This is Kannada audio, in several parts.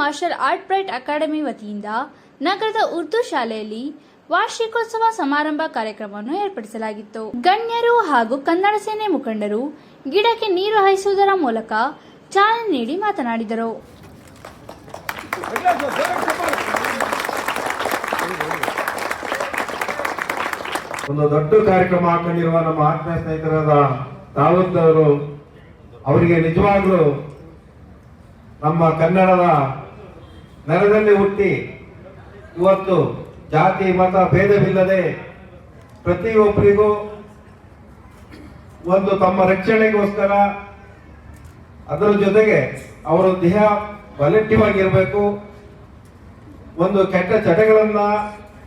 ಮಾರ್ಷಲ್ ಆರ್ಟ್ ಬ್ರೈಟ್ ಅಕಾಡೆಮಿ ವತಿಯಿಂದ ನಗರದ ಉರ್ದು ಶಾಲೆಯಲ್ಲಿ ವಾರ್ಷಿಕೋತ್ಸವ ಸಮಾರಂಭ ಕಾರ್ಯಕ್ರಮವನ್ನು ಏರ್ಪಡಿಸಲಾಗಿತ್ತು. ಗಣ್ಯರು ಹಾಗೂ ಕನ್ನಡ ಸೇನೆ ಮುಖಂಡರು ಗಿಡಕ್ಕೆ ನೀರು ಹಾಯಿಸುವುದರ ಮೂಲಕ ಚಾಲನೆ ನೀಡಿ ಮಾತನಾಡಿದರು. ಒಂದು ದೊಡ್ಡ ಕಾರ್ಯಕ್ರಮ ಹಾಕೊಂಡಿರುವ ನಮ್ಮ ಆತ್ಮೀಯ ಸ್ನೇಹಿತರಾದ ದಾವತ್ ಅವರು, ಅವರಿಗೆ ನಿಜವಾಗ್ಲೂ ನಮ್ಮ ಕನ್ನಡದ ನೆಲದಲ್ಲಿ ಹುಟ್ಟಿ ಇವತ್ತು ಜಾತಿ, ಮತ ಭೇದವಿಲ್ಲದೆ ಪ್ರತಿಯೊಬ್ಬರಿಗೂ ಒಂದು ತಮ್ಮ ರಕ್ಷಣೆಗೋಸ್ಕರ ಅದರ ಜೊತೆಗೆ ಅವರ ದೇಹ ಬಲಟ್ಟಿವಾಗಿರಬೇಕು ಆಗಿರಬೇಕು ಒಂದು ಕೆಟ್ಟ ಚಟಗಳನ್ನ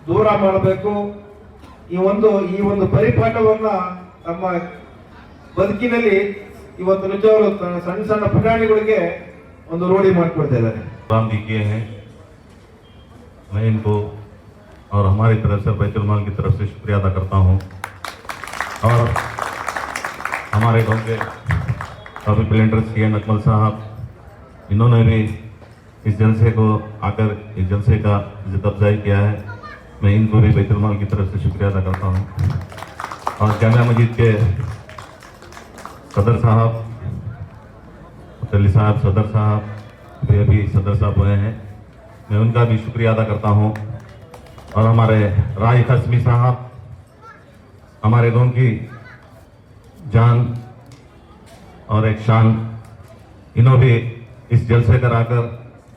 ದೂರ ಮಾಡಬೇಕು. ಈ ಒಂದು ಈ ಒಂದು ಪರಿಪಾಠವನ್ನ ನಮ್ಮ ಬದುಕಿನಲ್ಲಿ ಇವತ್ತು ನಿಜವಾಗ್ಲೂ ಸಣ್ಣ ಸಣ್ಣ ಪುಟಾಣಿಗಳಿಗೆ ಒಂದು ರೂಢಿ ಮಾಡಿಕೊಡ್ತಾ ಇದ್ದಾರೆ. काम भी किए हैं। मैं इनको और हमारी तरफ़ से बैतुलमाल की तरफ़ से शुक्रिया अदा करता हूँ। और हमारे गाँव के काफ़ी प्लेंडर्स किए नकमल साहब, इन्होंने भी इस जलसे को आकर, इस जलसे का इज़्ज़त अफजाई किया है, मैं इनको भी बैतुलमाल की तरफ़ से शुक्रिया अदा करता हूँ। और जामा मस्जिद के सदर साहब अली साहब, सदर साहब वे अभी सदर साहब हुए हैं मैं उनका भी शुक्रिया अदा करता हूँ और हमारे राय खसमी साहब हमारे गांव की जान और एक शान इन्हों भी इस जलसे कराकर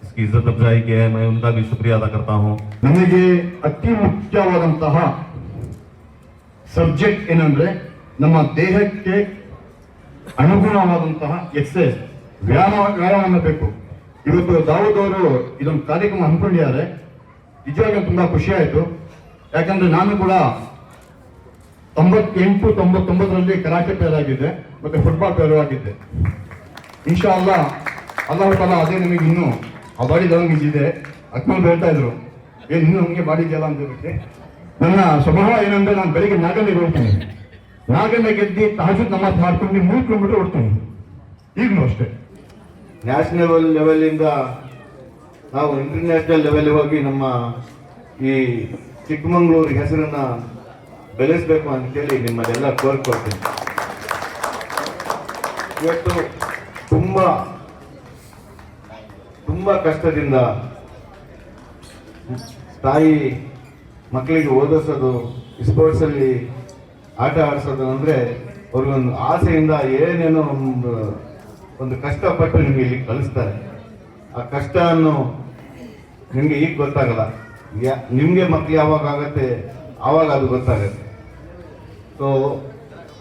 इसकी इज्जत अफजाई की है मैं उनका भी शुक्रिया अदा करता हूँ ನಮಗೆ ಅತಿ ಮುಖ್ಯವಾದಂತಹ ಸಬ್ಜೆಕ್ಟ್ ಏನಂದ್ರೆ ನಮ್ಮ ದೇಹಕ್ಕೆ ಅನುಗುಣವಾದಂತಹ ಎಕ್ಸಸೈಸ್ ವ್ಯಾಯಾಮ ವ್ಯಾಯಾಮ ಬೇಕು ಇವತ್ತು ದಾವೂದ್ ಅವರು ಇದೊಂದು ಕಾರ್ಯಕ್ರಮ ಹಮ್ಮಿಕೊಂಡಿದ್ದಾರೆ. ನಿಜವಾಗಿ ತುಂಬಾ ಖುಷಿ ಆಯಿತು. ಯಾಕಂದ್ರೆ ನಾನು ಕೂಡ ತೊಂಬತ್ತೆಂಟು, ತೊಂಬತ್ತೊಂಬತ್ತರಲ್ಲಿ ಕರಾಟೆ ಪ್ಲೇಯರ್ ಆಗಿದ್ದೆ. ಮತ್ತೆ ಫುಟ್ಬಾಲ್ ಪ್ಲೇಯರ್ ಆಗಿದ್ದೆ. ಇನ್ಶಾ ಅಲ್ಲ ಅಲ್ಲಾಹ ತಾಲ ಅದೇ ನಿಮಗೆ ಇನ್ನು ಆ ಬಾಡಿ ಲಾಂಗ್ವೇಜ್ ಇದೆ. ಅಕ್ಮಲ್ ಹೇಳ್ತಾ ಇದ್ರು ಏನ್ ಇನ್ನು ನಮಗೆ ಬಾಡಿ ಇದೆಯಲ್ಲ ಅಂತ ಹೇಳ್ಬಿಟ್ಟು. ನನ್ನ ಸ್ವಭಾವ ಏನಂದ್ರೆ ನಾನು ಬೆಳಿಗ್ಗೆ ನಾಗಲ್ಲಿ ಹೋಗ್ತೀನಿ. ನಾಗನ್ನ ಗೆದ್ದಿ ತಾಜು ನಮಾಜ್ ಮಾಡ್ಕೊಂಡು ಮೂರು ಕಿಲೋಮೀಟರ್ ಓಡ್ತೀನಿ. ಈಗಲೂ ಅಷ್ಟೇ. ನ್ಯಾಷನಲ್ ಲೆವೆಲಿಂದ ನಾವು ಇಂಟರ್ನ್ಯಾಷನಲ್ ಲೆವೆಲ್ ಹೋಗಿ ನಮ್ಮ ಈ ಚಿಕ್ಕಮಗಳೂರು ಹೆಸರನ್ನು ಬೆಳೆಸಬೇಕು ಅಂತೇಳಿ ನಿಮ್ಮನ್ನೆಲ್ಲ ಕೋರ್ಕೊಳ್ತೀನಿ. ಇವತ್ತು ತುಂಬ ತುಂಬ ಕಷ್ಟದಿಂದ ತಾಯಿ ಮಕ್ಕಳಿಗೆ ಓದಿಸೋದು ಸ್ಪೋರ್ಟ್ಸಲ್ಲಿ ಆಟ ಆಡಿಸೋದು ಅಂದರೆ ಅವ್ರಿಗೊಂದು ಆಸೆಯಿಂದ ಏನೇನೋ ಒಂದು ಕಷ್ಟಪಟ್ಟು ನಿಮಗೆ ಇಲ್ಲಿ ಕಲಿಸ್ತಾರೆ ಆ ಕಷ್ಟ ಅನ್ನು ನಿಮಗೆ ಈಗ ಗೊತ್ತಾಗಲ್ಲ. ಯಾ- ನಿಮ್ಗೆ ಮತ್ತೆ ಯಾವಾಗ ಆಗತ್ತೆ? ಆವಾಗ ಅದು ಗೊತ್ತಾಗತ್ತೆ. ಸೊ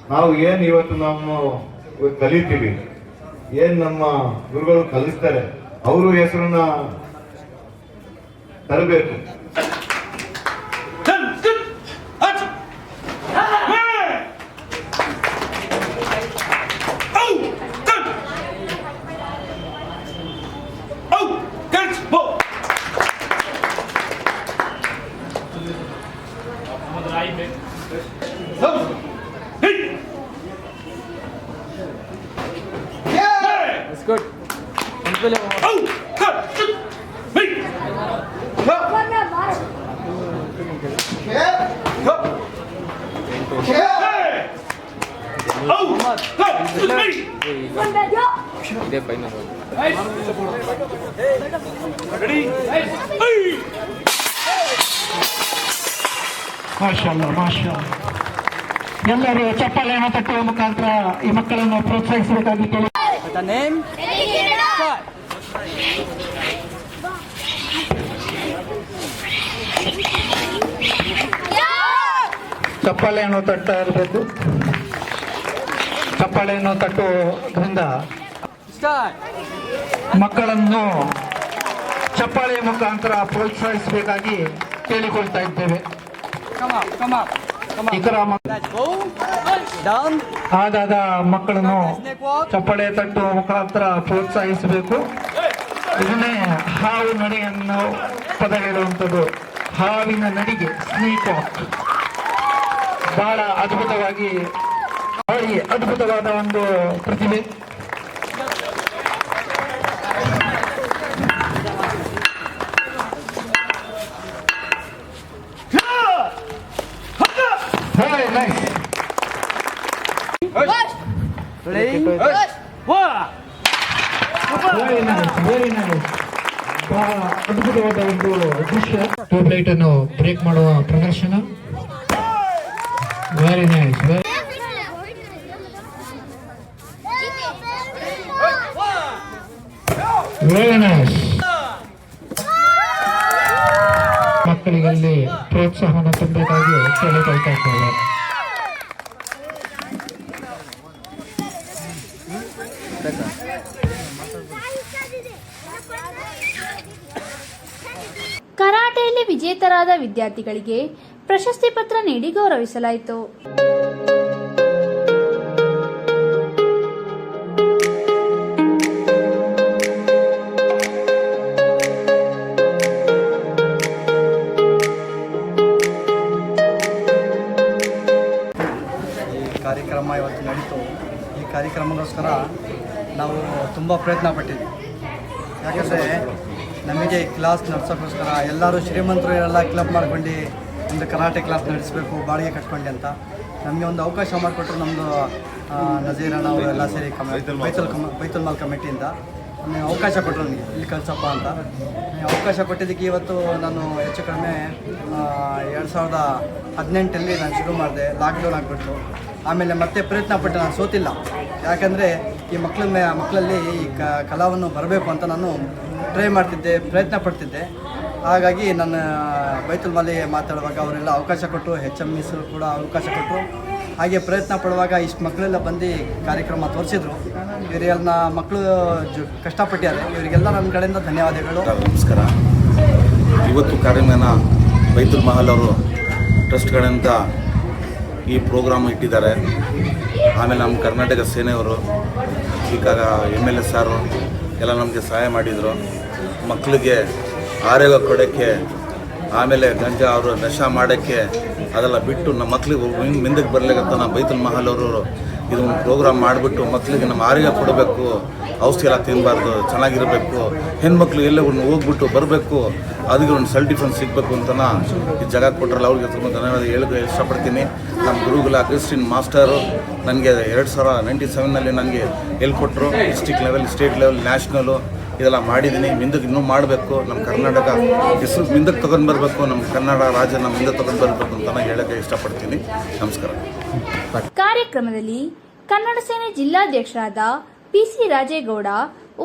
ನಾವು ಏನು ಇವತ್ತು ನಾವು ಕಲಿತೀವಿ, ಏನ್ ನಮ್ಮ ಗುರುಗಳು ಕಲಿಸ್ತಾರೆ, ಅವರು ಹೆಸರನ್ನ ತರಬೇಕು. ಇದೇ ಫೈನಲ್ ಮಾಶಾಲ್ಲ ಮಾಶಾ ಎಲ್ಲರೂ ಚಪ್ಪಾಳೆಯನ್ನು ತಟ್ಟುವ ಮುಖಾಂತರ ಈ ಮಕ್ಕಳನ್ನು ಪ್ರೋತ್ಸಾಹಿಸಬೇಕಾಗಿ ಕೇಳಿ. ತಟ್ಟ. ಚಪ್ಪಾಳೆಯನ್ನು ಇರಬೇಕು. ಚಪ್ಪಾಳೆಯನ್ನು ತಟ್ಟುವುದರಿಂದ. ಮಕ್ಕಳನ್ನು ಚಪ್ಪಾಳೆಯ ಮುಖಾಂತರ ಪ್ರೋತ್ಸಾಹಿಸಬೇಕಾಗಿ ಕೇಳಿಕೊಳ್ತಾ ಇದ್ದೇವೆ ಆದಾದ ಮಕ್ಕಳನ್ನು. ಚಪ್ಪಾಳೆ ತಟ್ಟುವ ಮುಖಾಂತರ ಪ್ರೋತ್ಸಾಹಿಸಬೇಕು ಇದನ್ನೇ ಹಾವು ನಡೆ ಅನ್ನೋ ಪದ ಹೇಳುವಂಥದ್ದು ಹಾವಿನ ನಡಿಗೆ, ಸ್ನೇಕ್ ಬಹಳ ಅದ್ಭುತವಾಗಿ ತಾಯಿ ಅದ್ಭುತವಾದ ಒಂದು ಪ್ರತಿಮೆ. ಅದ್ಭುತವಾದ ಒಂದು ದೃಶ್ಯ. ಟ್ಯೂಬ್ಲೈಟ್ ಅನ್ನು ಬ್ರೇಕ್ ಮಾಡುವ ಪ್ರದರ್ಶನ. ವೆರಿ ನೈಸ್ ವೆರಿ ನೈಸ್ ಮಕ್ಕಳಿಗಲ್ಲಿ ಪ್ರೋತ್ಸಾಹನ ತುಂಬಬೇಕಾಗಿ ಕೇಳಿಕೊಳ್ತಾ ಕರಾಟೆಯಲ್ಲಿ ವಿಜೇತರಾದ ವಿದ್ಯಾರ್ಥಿಗಳಿಗೆ ಪ್ರಶಸ್ತಿ ಪತ್ರ ನೀಡಿ ಗೌರವಿಸಲಾಯಿತು. ಕಾರ್ಯಕ್ರಮ ಇವತ್ತು ನಡೀತು. ಈ ಕಾರ್ಯಕ್ರಮಕ್ಕೋಸ್ಕರ ನಾವು ತುಂಬ ಪ್ರಯತ್ನ ಪಟ್ಟಿದ್ವಿ. ಯಾಕಂದರೆ ನಮಗೆ ಈ ಕ್ಲಾಸ್ ನಡೆಸೋಕ್ಕೋಸ್ಕರ ಎಲ್ಲರೂ ಶ್ರೀಮಂತರು ಎಲ್ಲ ಕ್ಲಬ್ ಮಾಡ್ಕೊಂಡು ಒಂದು ಕರಾಟೆ ಕ್ಲಾಸ್ ನಡೆಸಬೇಕು ಬಾಡಿಗೆ ಕಟ್ಕೊಂಡು ಅಂತ ನಮಗೆ ಒಂದು ಅವಕಾಶ ಮಾಡಿಕೊಟ್ರು ನಮ್ಮದು ನಜೀರಣ್ಣ ಅವರು ಎಲ್ಲ ಸೇರಿ ಕಮ ಬೈತಲ್ ಕಮ ಬೈತಲ್ ಮಾಲ್ ಕಮಿಟಿಯಿಂದ ನಮಗೆ ಅವಕಾಶ ಕೊಟ್ಟರು ನನಗೆ ಇಲ್ಲಿ ಕಲ್ಸಪ್ಪ ಅಂತ. ಅವಕಾಶ ಕೊಟ್ಟಿದ್ದಕ್ಕೆ ಇವತ್ತು ನಾನು ಹೆಚ್ಚು ಕಡಿಮೆ ಎರಡು ಸಾವಿರದ ಹದಿನೆಂಟಲ್ಲಿ ನಾನು ಶುರು ಮಾಡಿದೆ ಲಾಕ್ಡೌನ್ ಆಗಿಬಿಟ್ಟು ಆಮೇಲೆ ಮತ್ತೆ ಪ್ರಯತ್ನ ಪಟ್ಟು ನಾನು ಸೋತಿಲ್ಲ. ಯಾಕಂದರೆ ಈ ಮಕ್ಕಳ ಮಕ್ಕಳಲ್ಲಿ ಈ ಕ, ಕಲಾವನ್ನು ಬರಬೇಕು ಅಂತ ನಾನು ಟ್ರೈ ಮಾಡ್ತಿದ್ದೆ, ಪ್ರಯತ್ನ ಪಡ್ತಿದ್ದೆ. ಹಾಗಾಗಿ ನನ್ನ, ಬೈತುಲ್ ಮಲ್ಲಿ ಮಾತಾಡುವಾಗ ಅವರೆಲ್ಲ ಅವಕಾಶ ಕೊಟ್ಟರು ಹೆಚ್ ಎಂ ಮೀಸರು ಕೂಡ ಅವಕಾಶ ಕೊಟ್ಟರು ಹಾಗೆ ಪ್ರಯತ್ನ ಪಡುವಾಗ ಇಷ್ಟು ಮಕ್ಕಳೆಲ್ಲ ಬಂದು ಕಾರ್ಯಕ್ರಮ ತೋರಿಸಿದ್ರು. ಇವರೆಲ್ಲ ಮಕ್ಕಳು ಜು ಕಷ್ಟಪಟ್ಟಿದ್ದಾರೆ ಇವರಿಗೆಲ್ಲ ನನ್ನ ಕಡೆಯಿಂದ ಧನ್ಯವಾದಗಳು. ನಮಸ್ಕಾರ. ಇವತ್ತು ಕಾರ್ಯಕ್ರಮನ ಬೈತುಲ್ ಮಹಲ್ ಅವರು ಟ್ರಸ್ಟ್ಗಳಂತ ಈ ಪ್ರೋಗ್ರಾಮ್ ಇಟ್ಟಿದ್ದಾರೆ. ಆಮೇಲೆ ನಮ್ಮ ಕರ್ನಾಟಕ ಸೇನೆಯವರು ಈಗಾಗ ಎಂ ಎಲ್ ಎ ಸಾರು ಎಲ್ಲ ನಮಗೆ ಸಹಾಯ ಮಾಡಿದರು. ಮಕ್ಕಳಿಗೆ ಆರೋಗ್ಯ ಕೊಡೋಕ್ಕೆ, ಆಮೇಲೆ ಗಂಜಾ ಅವರು ನಶಾ ಮಾಡೋಕ್ಕೆ ಅದೆಲ್ಲ ಬಿಟ್ಟು ನಮ್ಮ ಮಕ್ಕಳಿಗೆ ಮುಂದಕ್ಕೆ ಬರಲಿಕ್ಕಂತ ನಮ್ಮ ಬೈತುಲ್ ಮಹಲ್ ಅವರು ಇದು ಒಂದು ಪ್ರೋಗ್ರಾಮ್ ಮಾಡಿಬಿಟ್ಟು ಮಕ್ಕಳಿಗೆ ನಮ್ಮ ಆರೋಗ್ಯ ಕೊಡಬೇಕು, ಔಷಧಿ ಎಲ್ಲ ತಿನ್ನಬಾರ್ದು ಚೆನ್ನಾಗಿರಬೇಕು, ಹೆಣ್ಮಕ್ಳು ಎಲ್ಲೇ ಒಂದು ಹೋಗ್ಬಿಟ್ಟು ಬರಬೇಕು, ಅದಕ್ಕೆ ಒಂದು ಡಿಫೆನ್ಸ್ ಸಿಗಬೇಕು ಅಂತನ ಈ ಜಾಗ ಕೊಟ್ಟರಲ್ಲ ಅವ್ರಿಗೆ ತುಂಬ ಧನ್ಯವಾದ ಹೇಳಕ್ಕೆ ಇಷ್ಟಪಡ್ತೀನಿ. ನಮ್ಮ ಗುರುಗಳ ಕ್ರಿಸ್ಟಿನ್ ಮಾಸ್ಟರು ನನಗೆ ಎರಡು ಸಾವಿರ ನೈಂಟಿ ಸೆವೆನ್ನಲ್ಲಿ ನನಗೆ ಹೇಳ್ಕೊಟ್ರು district level state level national ಇದೆಲ್ಲ ಮಾಡಿದ್ದೀನಿ. ಮುಂದಕ್ಕೆ ಇನ್ನೂ ಮಾಡಬೇಕು. ನಮ್ಮ ಕರ್ನಾಟಕ ಹೆಸರು ಮುಂದಕ್ಕೆ ತೊಗೊಂಡು ಬರಬೇಕು. ನಮ್ಮ ಕನ್ನಡ ರಾಜ್ಯ ನಮ್ಮ ಮುಂದೆ ತೊಗೊಂಡು ಬರಬೇಕು ಅಂತ ನಾನು ಹೇಳೋಕ್ಕೆ ಇಷ್ಟಪಡ್ತೀನಿ. ನಮಸ್ಕಾರ. ಕಾರ್ಯಕ್ರಮದಲ್ಲಿ ಕನ್ನಡ ಸೇನೆ ಜಿಲ್ಲಾಧ್ಯಕ್ಷರಾದ ಪಿಸಿ ರಾಜೇಗೌಡ,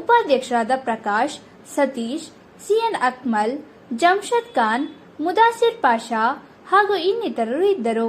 ಉಪಾಧ್ಯಕ್ಷರಾದ ಪ್ರಕಾಶ್, ಸತೀಶ್, ಸಿಎನ್ ಅಕ್ಮಲ್ ಜಮ್ಷದ್ ಖಾನ್, ಮುದಾಸಿರ್ ಪಾಷಾ ಹಾಗೂ ಇನ್ನಿತರರು ಇದ್ದರು.